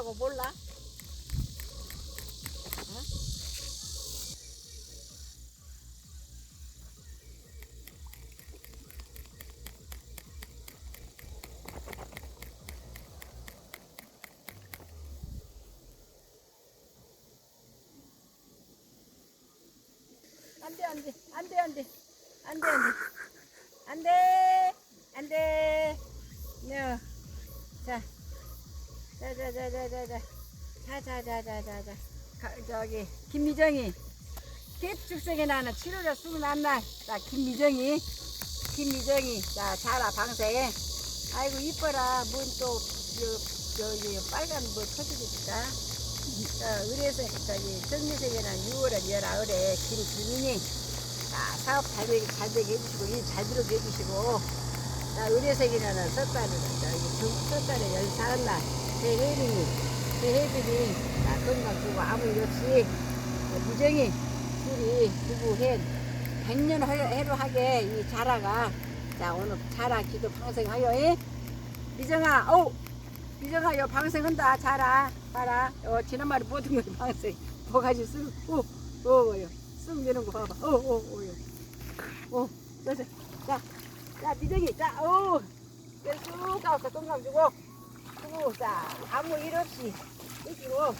하고 몰라? 안돼 안돼. 안돼 안돼. 안돼 안돼 자자자자자자 자자자자자자 저기 김미정이 개축생에 나는 7월에 수고 난날 자 김미정이. 김미정이. 자 자라 방생 아이고 이뻐라. 뭔또 저기 빨간 뭐 터지겠다. 자 의뢰서 저기 정미생에는 6월에 19일에 김 주민이. 자 사업 잘 되게 잘 되게 해주시고 일 잘 들어게 해주시고. 자 의뢰색이라는 석달을 저기 전국 석달에 열사한 날 대혜빈이 자 건강 주고 아무 일 없이 무정이 둘이 부부해 백년 해로 하게 이 자라가 자 오늘 자라 기도 방생하여 이 미정아 오! 미정아 여 방생한다. 자라 봐라. 어 지난말에 모든 걸 방생. 뭐가지? 쓰오오요 쓱 미는 거 봐봐. 오오오요 오 자자. 자, 자 미정이 자오! 쭉 가서 건강 주고 아무 일 없이 이기고